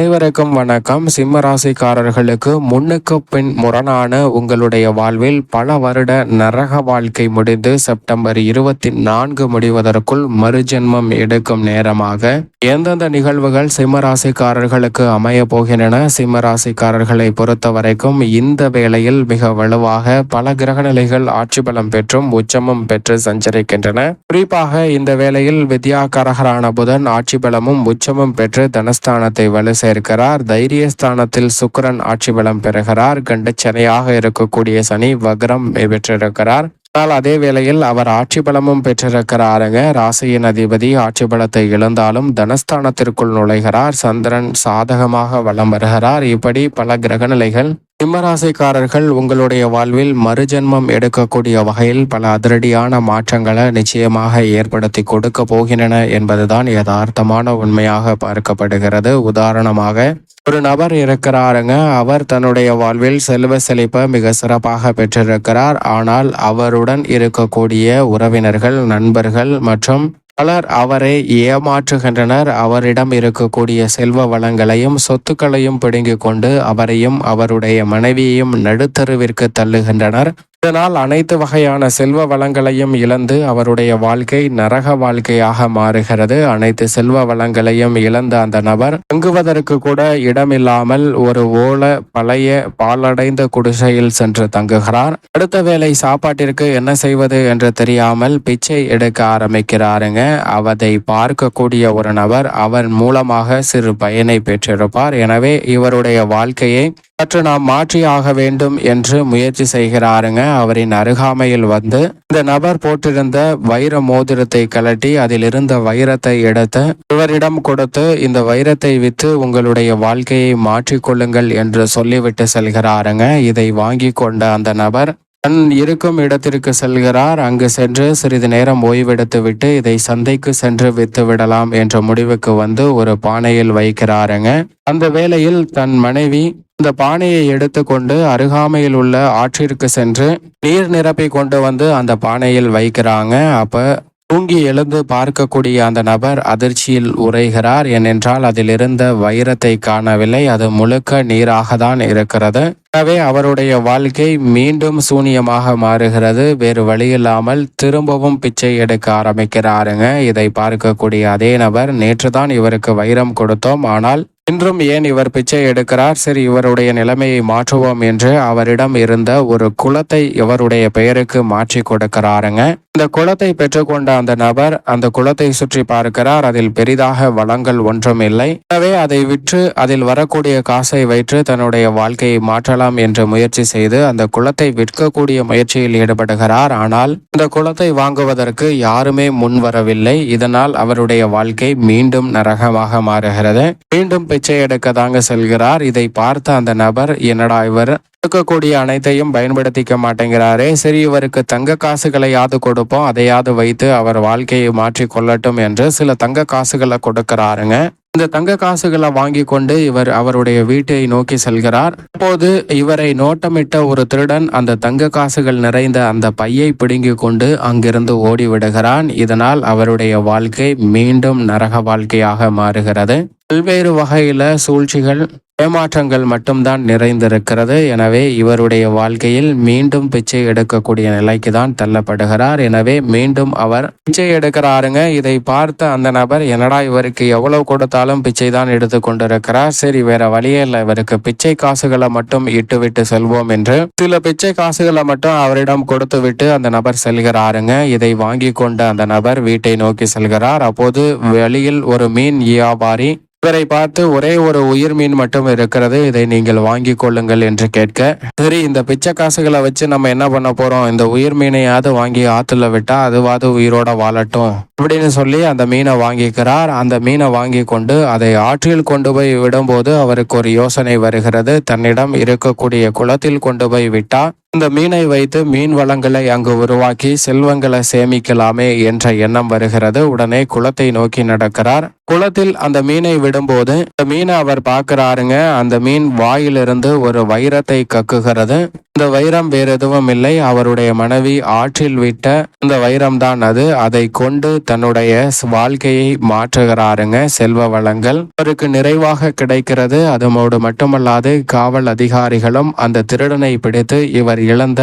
அனைவருக்கும் வணக்கம். சிம்ம ராசிக்காரர்களுக்கு முன்னுக்கு பின் முரணான உங்களுடைய வாழ்வில் பல வருட நரக வாழ்க்கை முடிந்து செப்டம்பர் இருபத்தி நான்கு முடிவதற்குள் மறுஜென்மம் எடுக்கும் நேரமாக எந்தெந்த நிகழ்வுகள் சிம்ம ராசிக்காரர்களுக்கு அமைய போகின்றன? சிம்ம ராசிக்காரர்களை பொறுத்த வரைக்கும் இந்த வேளையில் மிக வலுவாக பல கிரகநிலைகள் ஆட்சி பலம் பெற்றும் உச்சமும் பெற்று சஞ்சரிக்கின்றன. குறிப்பாக இந்த வேளையில் வித்யாகாரகரான புதன் ஆட்சி பலமும் உச்சமும் பெற்று தனஸ்தானத்தை வலு சேர்க்கிறார். தைரியஸ்தானத்தில் சுக்கிரன் ஆட்சி பலம் பெறுகிறார். கண்டச்சனையாக இருக்கக்கூடிய சனி வக்ரம் பெற்றிருக்கிறார். ஆனால் அதே வேளையில் அவர் ஆட்சி பலமும் பெற்றிருக்கிறாருங்க. ராசியின் அதிபதி ஆட்சி பலத்தை இழந்தாலும் தனஸ்தானத்திற்குள் நுழைகிறார். சந்திரன் சாதகமாக வலம் வருகிறார். இப்படி பல கிரகநிலைகள் சிம்மராசிக்காரர்கள் உங்களுடைய வாழ்வில் மறுஜென்மம் எடுக்கக்கூடிய வகையில் பல அதிரடியான மாற்றங்களை நிச்சயமாக ஏற்படுத்தி கொடுக்க போகின்றன என்பதுதான் யதார்த்தமான உண்மையாக பார்க்கப்படுகிறது. உதாரணமாக ஒரு நபர் இருக்கிறாருங்க. அவர் தன்னுடைய வாழ்வில் செல்வ செழிப்பை மிக சிறப்பாக பெற்றிருக்கிறார். ஆனால் அவருடன் இருக்கக்கூடிய உறவினர்கள் நண்பர்கள் மற்றும் பலர் அவரை ஏமாற்றுகின்றனர். அவரிடம் இருக்கக்கூடிய செல்வ வளங்களையும் சொத்துக்களையும் பிடுங்கிக் கொண்டு அவரையும் அவருடைய மனைவியையும் நடுத்தருவிற்கு தள்ளுகின்றனர். இதனால் அனைத்து வகையான செல்வ வளங்களையும் இழந்து அவருடைய வாழ்க்கை நரக வாழ்க்கையாக மாறுகிறது. அனைத்து செல்வ வளங்களையும் இழந்த அந்த நபர் தங்குவதற்கு கூட இடமில்லாமல் ஒரு ஓல பழைய பாலடைந்த குடிசையில் சென்று தங்குகிறார். அடுத்த வேளை சாப்பாட்டிற்கு என்ன செய்வது என்று தெரியாமல் பிச்சை எடுக்க ஆரம்பிக்கிறாருங்க. அவதை பார்க்கக்கூடிய ஒரு நபர் அவர் மூலமாக சிறு பயனை பெற்றிருப்பார். எனவே இவருடைய வாழ்க்கையை சற்று நாம் மாற்றி ஆக வேண்டும் என்று முயற்சி செய்கிறாருங்க. அவரின் அருகாமையில் வந்து இந்த நபர் போட்டிருந்த வைர மோதிரத்தை கலட்டி அதில் இருந்த வைரத்தை எடுத்து இவரிடம் கொடுத்து இந்த வைரத்தை வித்து உங்களுடைய வாழ்க்கையை மாற்றிக்கொள்ளுங்கள் என்று சொல்லிவிட்டு செல்கிறாருங்க. இதை வாங்கி கொண்ட அந்த நபர் தன் இருக்கும் இடத்திற்கு செல்கிறார். அங்கு சென்று சிறிது நேரம் ஓய்வெடுத்து விட்டு இதை சந்தைக்கு சென்று வித்து விடலாம் என்ற முடிவுக்கு வந்து ஒரு பானையில் வைக்கிறாருங்க. அந்த வேளையில் தன் மனைவி இந்த பானையை எடுத்துக்கொண்டு அருகாமையில் உள்ள ஆற்றிற்கு சென்று நீர் நிரப்பி கொண்டு வந்து அந்த பானையில் வைக்கிறாங்க. அப்ப தூங்கி எழுந்து பார்க்கக்கூடிய அந்த நபர் அதிர்ச்சியில் உரைகிறார் ஏனென்றால் அதில் இருந்த வைரத்தை காணவில்லை. அது முழுக்க நீராக தான் இருக்கிறது. எனவே அவருடைய வாழ்க்கை மீண்டும் சூனியமாக மாறுகிறது. வேறு வழியில்லாமல் திரும்பவும் பிச்சை எடுக்க ஆரம்பிக்கிறாருங்க. இதை பார்க்கக்கூடிய அதே நபர் நேற்றுதான் இவருக்கு வைரம் கொடுத்தோம். ஆனால் இன்றும் ஏன் இவர் பிச்சை எடுக்கிறார்? சரி இவருடைய நிலைமையை மாற்றுவோம் என்று அவரிடம் இருந்த ஒரு குலத்தை இவருடைய பெயருக்கு மாற்றி கொடுக்கிறாருங்க. இந்த குளத்தை பெற்றுக்கொண்ட அந்த நபர் அந்த குளத்தை சுற்றி பார்க்கிறார். அதில் பெரிதாக வளங்கள் ஒன்றும் இல்லை. எனவே அதை விற்று அதில் வரக்கூடிய காசை வைத்து தன்னுடைய வாழ்க்கையை மாற்றலாம் என்று முயற்சி செய்து அந்த குளத்தை விற்கக்கூடிய முயற்சியில் ஈடுபடுகிறார். ஆனால் இந்த குளத்தை வாங்குவதற்கு யாருமே முன் வரவில்லை. இதனால் அவருடைய வாழ்க்கை மீண்டும் நரகமாக மாறுகிறது. மீண்டும் பிச்சை எடுக்க தாங்க செல்கிறார். இதை பார்த்த அந்த நபர் என்னடா இவர்? இருக்கக்கூடிய அனைத்தையும் பயன்படுத்திக்க மாட்டேங்கிறாரே. சரி இவருக்கு தங்க காசுகளையாவது கொடுப்போம் அதையாவது வைத்து அவர் வாழ்க்கையை மாற்றி கொள்ளட்டும் என்று சில தங்க காசுகளை கொடுக்கிறாருங்க. இந்த தங்க காசுகளை வாங்கி கொண்டு இவர் அவருடைய வீட்டை நோக்கி செல்கிறார். அப்போது இவரை நோட்டமிட்ட ஒரு திருடன் அந்த தங்க காசுகள் நிறைந்த அந்த பையை பிடுங்கி கொண்டு அங்கிருந்து ஓடி விடுகிறான் இதனால் அவருடைய வாழ்க்கை மீண்டும் நரக வாழ்க்கையாக மாறுகிறது. பல்வேறு வகையில சூழ்ச்சிகள் ஏமாற்றங்கள் மட்டும்தான் நிறைந்திருக்கிறது. எனவே இவருடைய வாழ்க்கையில் மீண்டும் பிச்சை எடுக்கக்கூடிய நிலைக்கு தான் தள்ளப்படுகிறார். எனவே மீண்டும் அவர் பிச்சை எடுக்கிறாருங்க. இதை பார்த்த அந்த நபர் என்னடா இவருக்கு எவ்வளவு கொடுத்தாலும் பிச்சை தான் எடுத்து கொண்டிருக்கிறார். சரி வேற வழியே இல்லை. இவருக்கு பிச்சை காசுகளை மட்டும் இட்டுவிட்டு செல்வோம் என்று சில பிச்சை காசுகளை மட்டும் அவரிடம் கொடுத்து விட்டு அந்த நபர் செல்கிறாருங்க. இதை வாங்கி கொண்ட அந்த நபர் வீட்டை நோக்கி செல்கிறார். அப்போது வெளியில் ஒரு மீன் வியாபாரி இவரை பார்த்து ஒரே ஒரு உயிர் மீன் மட்டும் இருக்கிறது இதை நீங்கள் வாங்கி கொள்ளுங்கள் என்று கேட்க சரி இந்த பிச்சை காசுகளை வச்சு நம்ம என்ன பண்ண போறோம்? இந்த உயிர் மீனையாவது வாங்கி ஆத்துல விட்டா அதுவாது உயிரோட வாழட்டும் அப்படின்னு சொல்லி அந்த மீனை வாங்கிக்கிறார். அந்த மீனை வாங்கி கொண்டு அதை ஆற்றில் கொண்டு போய் விடும்போது அவருக்கு ஒரு யோசனை வருகிறது. தன்னிடம் இருக்கக்கூடிய குளத்தில் கொண்டு போய் விட்டா இந்த மீனை வைத்து மீன் வளங்களை அங்கு உருவாக்கி செல்வங்களை சேமிக்கலாமே என்ற எண்ணம் வருகிறது. உடனே குளத்தை நோக்கி நடக்கிறார். குளத்தில் அந்த மீனை விடும்போது இந்த மீனை அவர் பார்க்கிறாருங்க அந்த மீன் வாயிலிருந்து ஒரு வைரத்தை கக்குகிறது. இந்த வைரம் வேற எதுவும் இல்லை. அவருடைய மனைவி ஆற்றில் விட்ட இந்த வைரம் தான் அது. அதை கொண்டு தன்னுடைய வாழ்க்கையை மாற்றுகிறாருங்க செல்வ வளங்கள். அவருக்கு நிறைவாக கிடைக்கிறது. அதோடு மட்டுமல்லாது காவல் அதிகாரிகளும் அந்த திருடனை பிடித்து இவர் இழந்த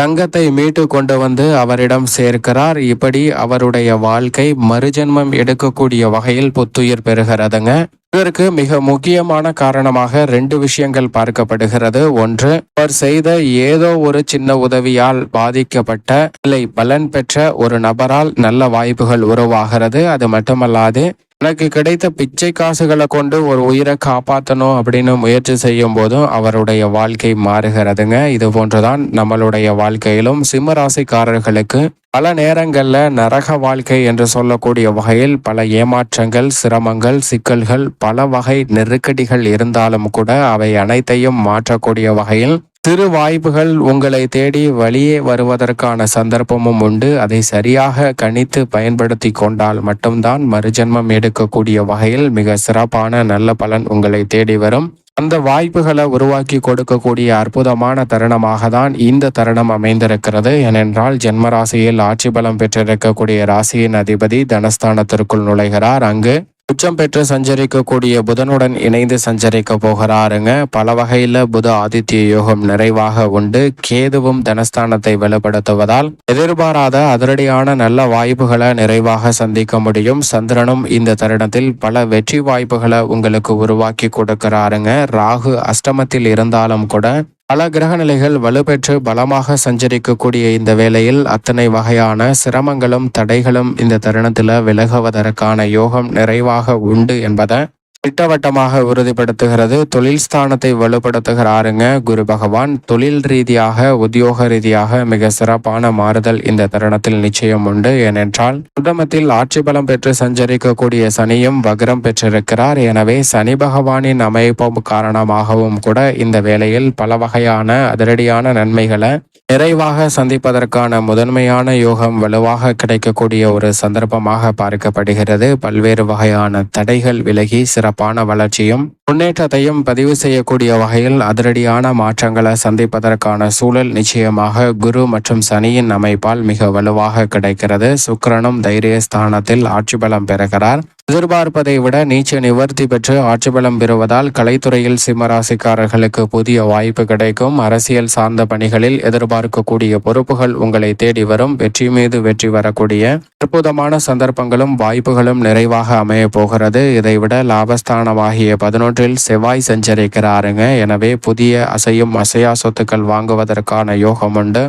தங்கத்தை மீட்டு கொண்டு வந்து அவரிடம் சேர்க்கிறார். இப்படி அவருடைய வாழ்க்கை மறுஜென்மம் எடுக்கக்கூடிய வகையில் புத்துயிர் பெறுகிறதுங்க. இதற்கு மிக முக்கியமான காரணமாக ரெண்டு விஷயங்கள் பார்க்கப்படுகிறது. ஒன்று அவர் செய்த ஏதோ ஒரு சின்ன உதவியால் பாதிக்கப்பட்ட இல்லை பலன் பெற்ற ஒரு நபரால் நல்ல வாய்ப்புகள் உருவாகிறது. அது மட்டுமல்லாது எனக்கு கிடைத்த பிச்சை காசுகளை கொண்டு ஒரு உயிரை காப்பாற்றணும் அப்படின்னு முயற்சி செய்யும் போதும் அவருடைய வாழ்க்கை மாறுகிறதுங்க. இது போன்றுதான் நம்மளுடைய வாழ்க்கையிலும் சிம்மராசிக்காரர்களுக்கு பல நேரங்களில் நரக வாழ்க்கை என்று சொல்லக்கூடிய வகையில் பல ஏமாற்றங்கள் சிரமங்கள் சிக்கல்கள் பல வகை நெருக்கடிகள் இருந்தாலும் கூட அவை அனைத்தையும் மாற்றக்கூடிய வகையில் சிறு வாய்ப்புகள் உங்களை தேடி வழியே வருவதற்கான சந்தர்ப்பமும் உண்டு. அதை சரியாக கணித்து பயன்படுத்தி கொண்டால் மட்டும்தான் மறுஜென்மம் எடுக்கக்கூடிய வகையில் மிக சிறப்பான நல்ல பலன் உங்களை தேடி வரும். அந்த வாய்ப்புகளை உருவாக்கி கொடுக்கக்கூடிய அற்புதமான தருணமாக தான் இந்த தருணம் அமைந்திருக்கிறது. ஏனென்றால் ஜென்மராசியில் ஆட்சி பலம் பெற்றிருக்கக்கூடிய ராசியின் அதிபதி தனஸ்தானத்திற்குள் நுழைகிறார். அங்கு உச்சம் பெற்று சஞ்சரிக்கக்கூடிய புதனுடன் இணைந்து சஞ்சரிக்க போகிறாருங்க. பல வகையில புத ஆதித்ய யோகம் நிறைவாக உண்டு. கேதுவும் தனஸ்தானத்தை வெளிப்படுத்துவதால் எதிர்பாராத அதிரடியான நல்ல வாய்ப்புகளை நிறைவாக சந்திக்க முடியும். சந்திரனும் இந்த தருணத்தில் பல வெற்றி வாய்ப்புகளை உங்களுக்கு உருவாக்கி கொடுக்கிறாருங்க. ராகு அஷ்டமத்தில் இருந்தாலும் கூட பல கிரகநிலைகள் வலுப்பெற்று பலமாக சஞ்சரிக்கக்கூடிய இந்த வேளையில் அத்தனை வகையான சிரமங்களும் தடைகளும் இந்த தருணத்தில் விலகுவதற்கான யோகம் நிறைவாக உண்டு என்பதை திட்டவட்டமாக உறுதிப்படுத்துகிறது. தொழில் ஸ்தானத்தை வலுப்படுத்துகிறாருங்க குரு பகவான். தொழில் ரீதியாக உத்தியோக ரீதியாக மிக சிறப்பான மாறுதல் இந்த தருணத்தில் நிச்சயம் உண்டு. ஏனென்றால் உதமத்தில் ஆட்சி பலம் பெற்று சஞ்சரிக்கக்கூடிய சனியும் வக்ரம் பெற்றிருக்கிறார். எனவே சனி பகவானின் அமைப்பும் காரணமாகவும் கூட இந்த வேளையில் பல வகையான அதிரடியான நன்மைகளை நிறைவாக சந்திப்பதற்கான முதன்மையான யோகம் வலுவாக கிடைக்கக்கூடிய ஒரு சந்தர்ப்பமாக பார்க்கப்படுகிறது. பல்வேறு வகையான தடைகள் விலகி சிறப்பான வளர்ச்சியும் முன்னேற்றத்தையும் பதிவு செய்யக்கூடிய வகையில் அதிரடியான மாற்றங்களை சந்திப்பதற்கான சூழல் நிச்சயமாக குரு மற்றும் சனியின் அமைப்பால் மிக வலுவாக கிடைக்கிறது. சுக்கிரனும் தைரிய ஸ்தானத்தில் ஆட்சி பலம் பெறுகிறார். எதிர்பார்ப்பதை விட நீச்ச நிவர்த்தி பெற்று ஆட்சி பலம் பெறுவதால் கலைத்துறையில் சிம்மராசிக்காரர்களுக்கு புதிய வாய்ப்பு கிடைக்கும். அரசியல் சார்ந்த பணிகளில் எதிர்பார்க்கக்கூடிய பொறுப்புகள் உங்களை தேடி வரும். வெற்றி மீது வெற்றி வரக்கூடிய அற்புதமான சந்தர்ப்பங்களும் வாய்ப்புகளும் நிறைவாக அமைய போகிறது. இதைவிட லாபஸ்தானமாகிய பதினொன்றில் செவ்வாய் சஞ்சரிக்கிறாருங்க. எனவே புதிய அசையும் அசையா சொத்துக்கள் வாங்குவதற்கான யோகம் உண்டு.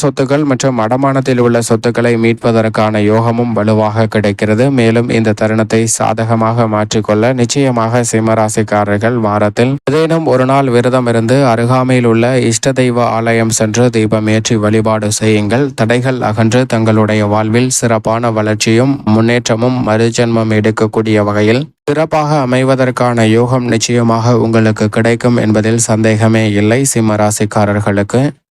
சொத்துக்கள் மற்றும் அடமானத்தில் உள்ள சொத்துக்களை மீட்பதற்கான யோகமும் வலுவாக கிடைக்கிறது. மேலும் இந்த தருணத்தை சாதகமாக மாற்றிக்கொள்ள நிச்சயமாக சிம்மராசிக்காரர்கள் வாரத்தில் ஏதேனும் ஒரு நாள் விரதம் இருந்து அருகாமையில் உள்ள இஷ்ட தெய்வ ஆலயம் சென்று தீபம் ஏற்றி வழிபாடு செய்யுங்கள். தடைகள் அகன்று தங்களுடைய வாழ்வில் சிறப்பான வளர்ச்சியும் முன்னேற்றமும் மறுஜென்மம் எடுக்கக்கூடிய வகையில் சிறப்பாக அமைவதற்கான யோகம் நிச்சயமாக உங்களுக்கு கிடைக்கும் என்பதில் சந்தேகமே இல்லை. சிம்ம ராசிக்காரர்களுக்கு